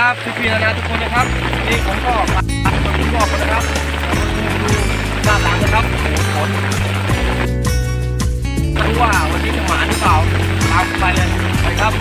ครับพี่ๆนานาทุกคนนะครับนี่ผมก็มาคนที่อกกันนะครับดูด้านหลังนะครับฝนไม่รู้ว่าวันนี้จะหมาหรือเปล่าตามไปเลยไปครับ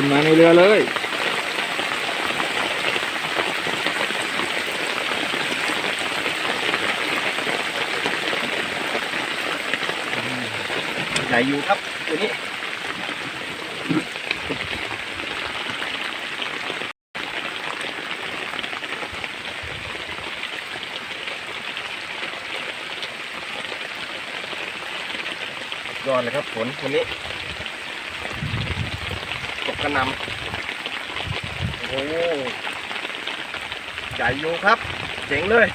ขึ้นมาในเรือเลยใหญ่อยู่ครับตัวนี้ยอดเลยครับฝนวันนี้ กระนำโอ้ใหญ่อยู่ครับ เจ๋งเลย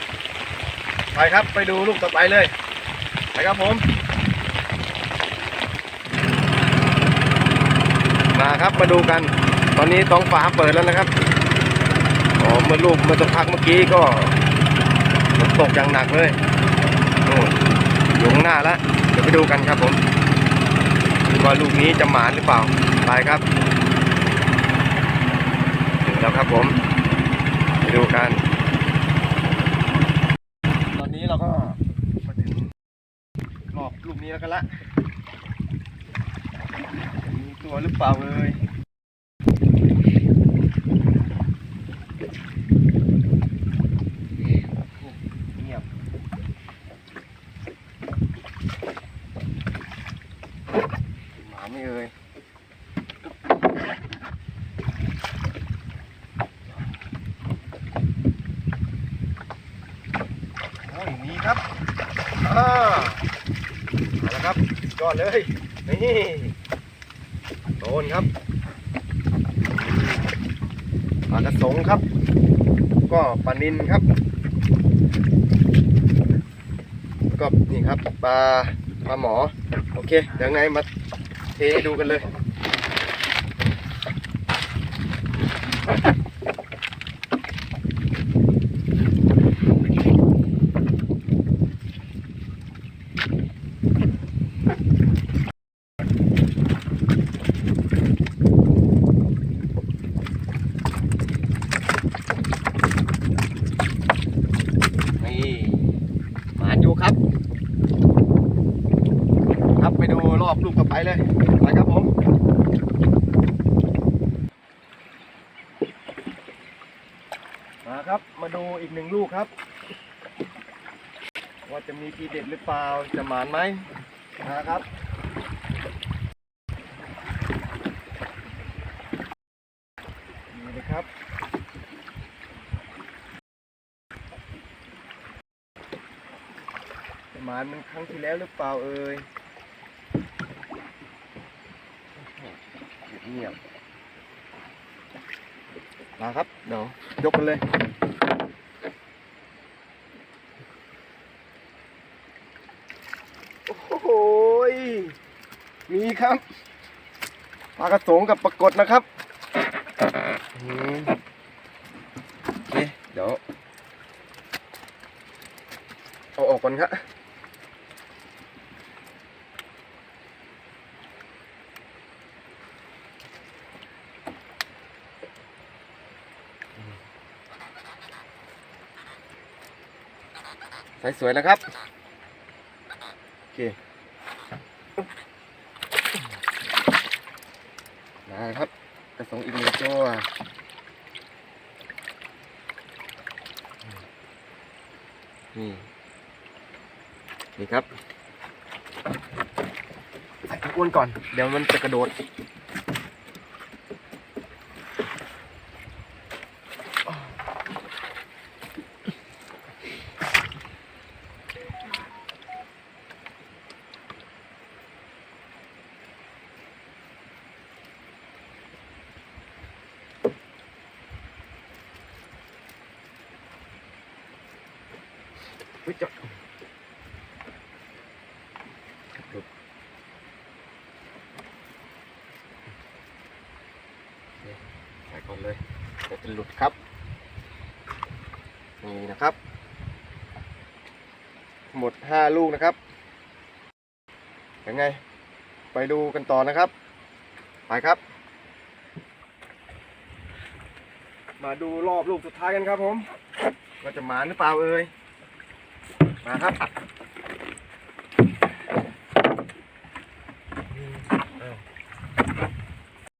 ไปครับไปดูลูกต่อไปเลย ไปครับผม มาครับมาดูกัน ตอนนี้ท้องฟ้าเปิดแล้วนะครับอ๋อเมื่อลูกเมื่อสักพักเมื่อกี้ก็ฝนตกอย่างหนักเลยนู่นอยู่ข้างหน้าแล้วเดี๋ยวไปดูกันครับผมว่าลูกนี้จะหมานหรือเปล่าไปครับ แล้วครับผมไปดูกัน ตอนนี้เราก็มาถึงรอบลูกนี้แล้วกันละมีตัวหรือเปล่าเลยเงียบหมาไม่เอ่ยโอ้ยมี ครับอ่าเอาละครับยอดเลย นี่โดนครับปลากระสงครับ ก็ปลานินครับ ก็นี่ครับปลาปลาหมอ โอเค เดี๋ยวไงมาเทดูกันเลย นี่หมาอยู่ครับ ครับไปดูรอบลูกต่อไปเลย ไปครับผมมาครับมาดูอีกหนึ่งลูกครับ ว่าจะมีทีเด็ดหรือเปล่าจะหมานไหม นะครับนี่นะครับหมามันครั้งที่แล้วหรือเปล่าเอ่ยเงียบมาครับ เดี๋ยวยกกันเลยีครับปลากระสงกับปรากฏนะครับโอเคเดี๋ยวเอาออกก่อนครับใส่สวยนะครับ โอเค มาครับ กระสงอีกหนึ่งตัวนี่นี่ครับใส่อ้วนก่อน เดี๋ยวมันจะกระโดด อุ๊ยจะหลุดโอเคใส่ก่อนเลยเดี๋ยวจะหลุดครับ นี่นะครับ หมดห้าลูกนะครับยังไง ไปดูกันต่อนะครับ ไปครับ มาดูรอบลูกสุดท้ายกันครับผม ว่าจะมาหรือเปล่าเอ่ย มาครับอ้า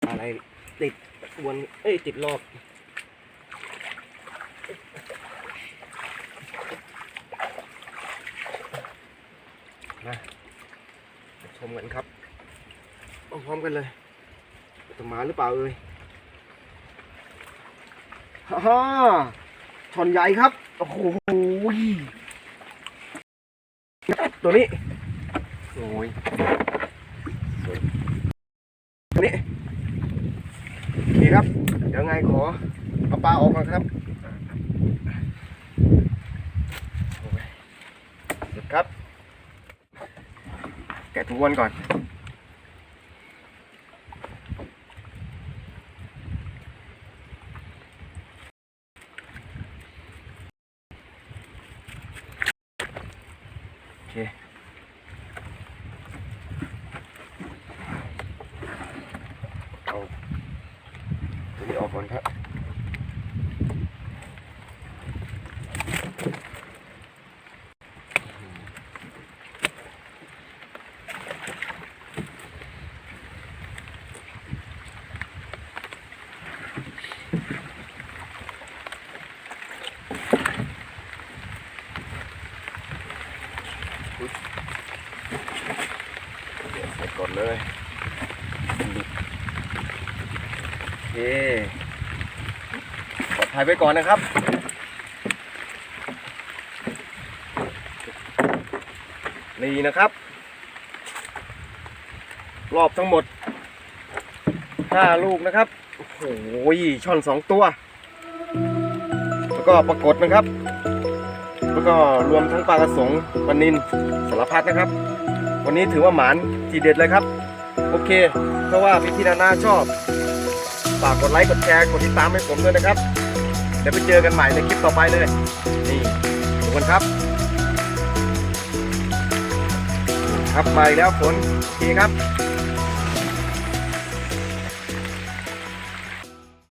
อะไรติดวนเอ้ยติดรอบมาชมกันครับพร้อมๆกันเลยจะมาหรือเปล่าเอ่ยฮ่าฮ่าช่อนใหญ่ครับ โอ้โห ตัวนี้โอ้ยสวยตัวนี้นี่ครับ เดี๋ยวไงขอเอาปลาออกก่อนครับโอ้ยหยุดครับ แกะถุงวันก่อน เคเอาตัวนี้ออกก่อนครับ ใส่ก่อนเลยโอเคปลอดภัยไว้ก่อนนะครับนี่นะครับ รอบทั้งหมดห้าลูกนะครับ โอ้โหช่อนสองตัว แล้วก็ปรากฏนะครับ แล้วก็รวมทั้งปลากระสงปลานินสารพัดนะครับ วันนี้ถือว่าหมานทีเด็ดเลยครับ โอเคเพราะว่าพี่พี่นานาชอบฝากกดไลค์กดแชร์กดติดตามให้ผมด้วยนะครับเดี๋ยวไปเจอกันใหม่ในคลิปต่อไปเลย นี่ทุกคนครับ ครับมาอีกแล้วฝนโอเคครับ